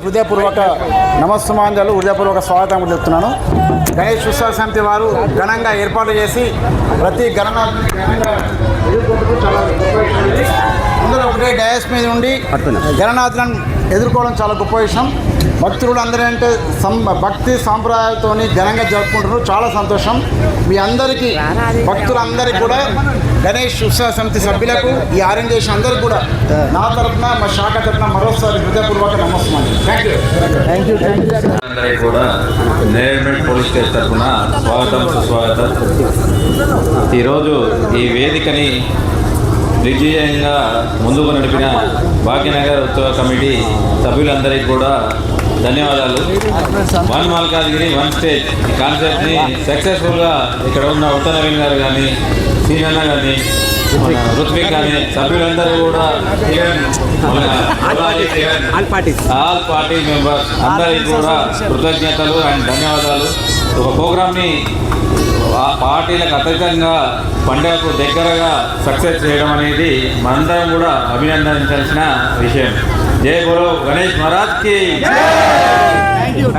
హృదయపూర్వక నమస్సుమాంజలు హృదయపూర్వక స్వాగతం చెప్తున్నాను. గణేష్ ఉత్సవ సమితి వారు ఘనంగా ఏర్పాటు చేసి ప్రతి ఇది. అందరూ ఒకటే డయాస్ మీద ఉండి గణనాథులను ఎదుర్కోవడం చాలా గొప్ప విషయం. భక్తులు అందరూ అంటే సం భక్తి సాంప్రదాయాలతోని ఘనంగా జరుపుకుంటున్నారు. చాలా సంతోషం. మీ అందరికీ భక్తులందరికీ కూడా గణేష్ ఉత్సవ సమితి సభ్యులకు ఈ ఆరెంజ్ చేసిన అందరికీ కూడా నా తరపున మా శాఖ తరపున మరోసారి హృదయపూర్వక అందరికీ కూడా నేర్మెంట్ పోలీస్ స్టేషన్ తరఫున స్వాగతం సుస్వాగతం. ఈరోజు ఈ వేదికని నిర్జయంగా ముందుకు నడిపిన భాగ్యనగర్ ఉత్సవ కమిటీ సభ్యులందరికీ కూడా ధన్యవాదాలు. One Malkajgiri one stage. ఈ కాన్సెప్ట్ని సక్సెస్ఫుల్గా ఇక్కడ ఉన్న ఉత్తర నవీన్ గారు కానీ సీనన్న కానీ ఋత్విక్ కానీ సభ్యులందరూ కూడా ఆల్ పార్టీ మెంబర్స్ అందరికీ కూడా కృతజ్ఞతలు అండ్ ధన్యవాదాలు. ఒక ప్రోగ్రామ్ని పార్టీలకు అతీతంగా పండుగకు దగ్గరగా సక్సెస్ చేయడం అనేది మనందరం కూడా అభినందించాల్సిన విషయం. జై బోలో గణేష్ మహారాజ్కి Điều.